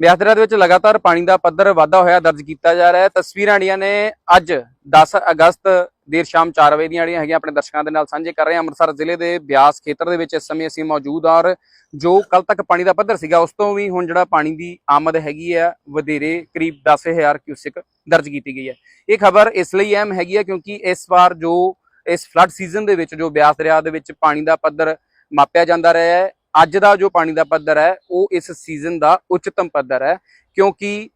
ਬਿਆਸ ਦਰਿਆ ਦੇ ਵਿੱਚ ਲਗਾਤਾਰ ਪਾਣੀ ਦਾ ਪੱਧਰ ਵਾਧਾ ਹੋਇਆ, ਦਰਜ ਕੀਤਾ ਜਾ ਰਿਹਾ ਹੈ। ਤਸਵੀਰਾਂ ਜਿਹੜੀਆਂ ਨੇ ਅੱਜ 10 ਅਗਸਤ ਦੇਰ ਸ਼ਾਮ 4 ਵਜੇ ਦੀਆਂ ਜਿਹੜੀਆਂ ਹੈਗੀਆਂ ਆਪਣੇ ਦਰਸ਼ਕਾਂ ਦੇ ਨਾਲ ਸਾਂਝੇ ਕਰ ਰਹੇ ਹਾਂ। ਅੰਮ੍ਰਿਤਸਰ ਜ਼ਿਲ੍ਹੇ ਦੇ ਬਿਆਸ ਖੇਤਰ ਦੇ ਵਿੱਚ ਇਸ ਸਮੇਂ ਅਸੀਂ ਮੌਜੂਦ ਹਾਂ ਔਰ ਜੋ ਕੱਲ ਤੱਕ ਪਾਣੀ ਦਾ ਪੱਧਰ ਸੀਗਾ, ਉਸ ਤੋਂ ਵੀ ਹੁਣ ਜਿਹੜਾ ਪਾਣੀ ਦੀ ਆਮਦ ਹੈਗੀ ਹੈ, ਵਧੇਰੇ ਕਰੀਬ 10000 ਕਿਊਸਿਕ ਦਰਜ ਕੀਤੀ ਗਈ ਹੈ। ਇਹ ਖਬਰ ਇਸ ਲਈ ਅਹਿਮ ਹੈਗੀ ਹੈ ਕਿਉਂਕਿ ਇਸ ਵਾਰ ਜੋ ਇਸ ਫਲੱਡ ਸੀਜ਼ਨ ਦੇ ਵਿੱਚ, ਜੋ ਬਿਆਸ ਦਰਿਆ ਦੇ ਵਿੱਚ ਪਾਣੀ ਦਾ ਪੱਧਰ ਮਾਪਿਆ ਜਾਂਦਾ ਰਿਹਾ ਹੈ ਅੱਜ ਦਾ ਜੋ ਪਾਣੀ ਦਾ ਪੱਧਰ ਹੈ ਉਹ ਇਸ ਸੀਜ਼ਨ ਦਾ ਉੱਚਤਮ ਪੱਧਰ ਹੈ ਕਿਉਂਕਿ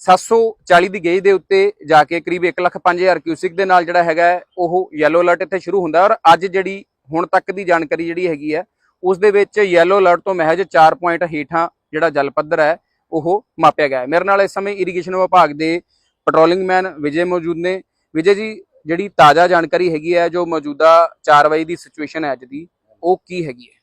740 ਦੀ ਗੇਜ ਦੇ ਉੱਤੇ ਜਾ ਕੇ ਕਰੀਬ 1,05,000 ਕਿਊਸਿਕ ਦੇ ਨਾਲ ਜਿਹੜਾ ਹੈਗਾ ਉਹ ਯੈਲੋ ਅਲਰਟ ਇੱਥੇ ਸ਼ੁਰੂ ਹੁੰਦਾ ਔਰ ਅੱਜ ਜਿਹੜੀ ਹੁਣ ਤੱਕ ਦੀ ਜਾਣਕਾਰੀ ਜਿਹੜੀ ਹੈਗੀ ਹੈ ਉਸ ਦੇ ਵਿੱਚ ਯੈਲੋ ਅਲਰਟ ਤੋਂ ਮਹਿਜ 4 ਪੁਆਇੰਟ ਹੇਠਾਂ ਜਿਹੜਾ ਜਲ ਪੱਧਰ ਹੈ ਉਹ ਮਾਪਿਆ ਗਿਆ ਮੇਰੇ ਨਾਲ ਇਸ ਸਮੇਂ ਇਰੀਗੇਸ਼ਨ ਵਿਭਾਗ ਦੇ ਪੈਟਰੋਲਿੰਗ ਮੈਨ ਵਿਜੇ ਮੌਜੂਦ ਨੇ। ਵਿਜੇ ਜੀ ਜਿਹੜੀ ਤਾਜ਼ਾ ਜਾਣਕਾਰੀ ਹੈਗੀ ਹੈ ਜੋ ਮੌਜੂਦਾ 4 ਵਜੇ ਦੀ ਸਿਚੁਏਸ਼ਨ ਹੈ ਅੱਜ ਦੀ ਉਹ ਕੀ ਹੈਗੀ ਹੈ?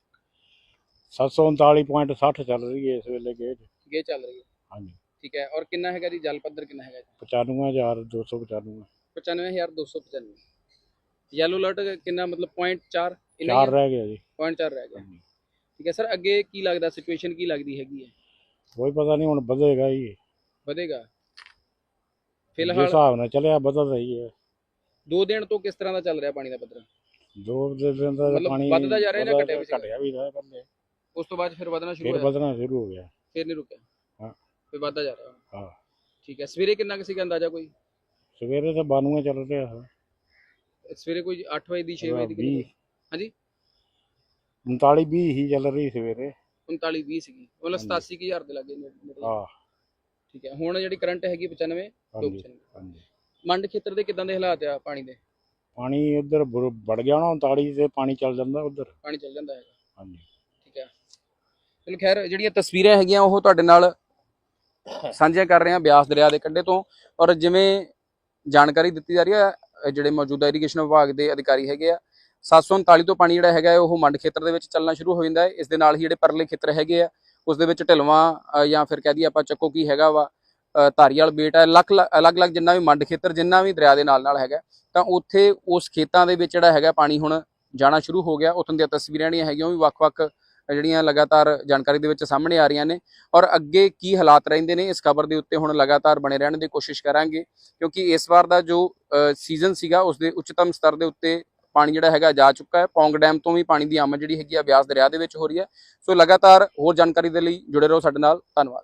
739.60 ਚੱਲ ਰਹੀ ਹੈ ਇਸ ਵੇਲੇ ਗੇਜ ਗੇ ਚੱਲ ਰਹੀ ਹੈ। ਹਾਂਜੀ। ਠੀਕ ਹੈ ਔਰ ਕਿੰਨਾ ਹੈਗਾ ਜੀ? ਜਲ ਪੱਧਰ ਕਿੰਨਾ ਹੈਗਾ 95295 95295 ਯੈਲੋ ਅਲਰਟ ਕਿੰਨਾ ਮਤਲਬ 0.4 ਇੰਨਾ ਰਹਿ ਗਿਆ ਜੀ। 0.4 ਰਹਿ ਗਿਆ। ਠੀਕ ਹੈ ਸਰ ਅੱਗੇ ਕੀ ਲੱਗਦਾ ਸਿਚੁਏਸ਼ਨ ਕੀ ਲੱਗਦੀ ਹੈਗੀ ਹੈ? ਕੋਈ ਪਤਾ ਨਹੀਂ ਹੁਣ ਵਧੇਗਾ ਹੀ। ਵਧੇਗਾ। ਜਿਸ ਫਿਲਹਾਲ ਹਿਸਾਬ ਨਾਲ ਚੱਲਿਆ ਬਦਲ ਰਹੀ ਹੈ। ਦੋ ਦਿਨ ਤੋਂ ਕਿਸ ਤਰ੍ਹਾਂ ਦਾ ਚੱਲ ਰਿਹਾ ਪਾਣੀ ਦਾ ਪੱਧਰ? ਦੋ ਦਿਨ ਦਾ ਮਤਲਬ ਪਾਣੀ ਵੱਧਦਾ ਜਾ ਰਿਹਾ ਜਾਂ ਵਧਦਾ- ਘਟਿਆ ਵੀ? ਘਟਿਆ ਵੀ ਰਿਹਾ। ਪਹਿਲੇ ਉਸ ਤੋਂ ਬਾਅਦ ਫਿਰ ਵਧਣਾ ਸ਼ੁਰੂ ਫਿਰ ਹੋਇਆ? ਵਧਣਾ ਸ਼ੁਰੂ ਹੋ ਗਿਆ। ਫਿਰ ਨਹੀਂ ਰੁਕਿਆ? ਹਾਂ। ਫਿਰ ਵਧਦਾ ਜਾ ਰਿਹਾ? ਹਾਂ। ਠੀਕ ਹੈ। ਸਵੇਰੇ ਕਿੰਨਾ ਕੁ ਸੀਗਾ ਅੰਦਾਜ਼ਾ ਕੋਈ? ਸਵੇਰੇ ਤਾਂ 92 ਚੱਲ ਰਿਹਾ ਸੀ। ਸਵੇਰੇ ਕੋਈ 8 ਵਜੇ ਦੀ 6 ਵਜੇ ਦੀ ਕਿੰਨੀ? 20 ਹਾਂਜੀ? 39 20 ਹੀ ਚੱਲ ਰਹੀ ਸਵੇਰੇ। 39 20 ਸੀਗੀ। ਮਤਲਬ ਹਾਂਜੀ। 87000 ਦੇ ਲੱਗੇ ਨੇ ਹਾਂ। ਠੀਕ ਹੈ। ਹੁਣ ਜਿਹੜੀ ਕਰੰਟ ਹੈਗੀ 95 ਹਾਂਜੀ 295 ਹਾਂਜੀ। ਮੰਡ ਖੇਤਰ ਦੇ ਕਿਦਾਂ ਦੇ ਹਾਲਾਤ ਆ ਪਾਣੀ ਦੇ? ਪਾਣੀ ਉਧਰ ਵੜ ਗਿਆ ਨਾ 39 ਤੇ ਪਾਣੀ ਚੱਲ ਜਾਂਦਾ ਉਧਰ। ਪਾਣੀ ਚੱਲ ਜਾਂਦਾ ਹੈਗਾ। ਹਾਂਜੀ। ਹੈ ਚਲੋ ਖੈਰ, ਜਿਹੜੀਆਂ ਤਸਵੀਰਾਂ ਹੈਗੀਆਂ, ਉਹ ਤੁਹਾਡੇ ਨਾਲ ਸਾਂਝੀਆਂ ਕਰ ਰਹੇ ਹਾਂ ਬਿਆਸ ਦਰਿਆ ਦੇ ਕੰਢੇ ਤੋਂ। ਔਰ ਜਿਵੇਂ ਜਾਣਕਾਰੀ ਦਿੱਤੀ ਜਾ ਰਹੀ ਹੈ ਜਿਹੜੇ ਮੌਜੂਦਾ ਇਰੀਗੇਸ਼ਨ ਵਿਭਾਗ ਦੇ ਅਧਿਕਾਰੀ ਹੈਗੇ ਆ 739 ਤੋਂ ਪਾਣੀ ਜਿਹੜਾ ਹੈਗਾ, ਉਹ ਮੰਡ ਖੇਤਰ ਦੇ ਵਿੱਚ ਚੱਲਣਾ ਸ਼ੁਰੂ ਹੋ ਜਾਂਦਾ ਹੈ। ਇਸ ਦੇ ਨਾਲ ਹੀ ਜਿਹੜੇ ਪਰਲੇ ਖੇਤਰ ਹੈਗੇ ਆ, ਉਸ ਦੇ ਵਿੱਚ ਢਲਵਾਂ ਜਾਂ ਫਿਰ ਕਹਿ ਦਈਏ ਆਪਾਂ ਚੱਕੋ ਕੀ ਹੈਗਾ ਵਾ, ਅਹ ਧਾਰੀਵਾਲ ਬੇਟ ਹੈ, ਲੱਖ ਅਲੱਗ-ਅਲੱਗ ਜਿੰਨਾ ਵੀ ਮੰਡ ਖੇਤਰ, ਜਿੰਨਾ ਵੀ ਦਰਿਆ ਦੇ ਨਾਲ ਨਾਲ ਹੈਗਾ ਤਾਂ ਉੱਥੇ ਉਸ ਖੇਤਾਂ ਦੇ ਵਿੱਚ ਜਿਹੜਾ ਹੈਗਾ ਪਾਣੀ ਹੁਣ ਜਾਣਾ ਸ਼ੁਰੂ ਹੋ ਗਿਆ। ਉੱਥੋਂ ਦੀਆਂ ਤਸਵੀਰਾਂ ਜਿਹੜੀਆਂ ਹੈਗੀਆਂ, ਉਹ ਵੀ ਵੱਖ-ਵੱਖ ਜਿਹੜੀਆਂ ਲਗਾਤਾਰ ਜਾਣਕਾਰੀ ਦੇ ਵਿੱਚ ਸਾਹਮਣੇ ਆ ਰਹੀਆਂ ਨੇ ਔਰ ਅੱਗੇ ਕੀ ਹਾਲਾਤ ਰਹਿੰਦੇ ਨੇ, ਇਸ ਖਬਰ ਦੇ ਉੱਤੇ ਹੁਣ ਲਗਾਤਾਰ ਬਣੇ ਰਹਿਣ ਦੀ ਕੋਸ਼ਿਸ਼ ਕਰਾਂਗੇ, ਕਿਉਂਕਿ ਇਸ ਵਾਰ ਦਾ ਜੋ ਸੀਜ਼ਨ ਸੀਗਾ, ਉਸ ਦੇ ਉੱਚਤਮ ਸਤਰ ਦੇ ਉੱਤੇ ਪਾਣੀ ਜਿਹੜਾ ਹੈਗਾ ਜਾ ਚੁੱਕਾ ਹੈ। ਪੌਂਗ ਡੈਮ ਤੋਂ ਵੀ ਪਾਣੀ ਦੀ ਆਮਦ ਜਿਹੜੀ ਹੈਗੀ ਆ ਬਿਆਸ ਦਰਿਆ ਦੇ ਵਿੱਚ ਹੋ ਰਹੀ ਹੈ। ਸੋ ਲਗਾਤਾਰ ਹੋਰ ਜਾਣਕਾਰੀ ਦੇ ਲਈ ਜੁੜੇ ਰਹੋ ਸਾਡੇ ਨਾਲ। ਧੰਨਵਾਦ।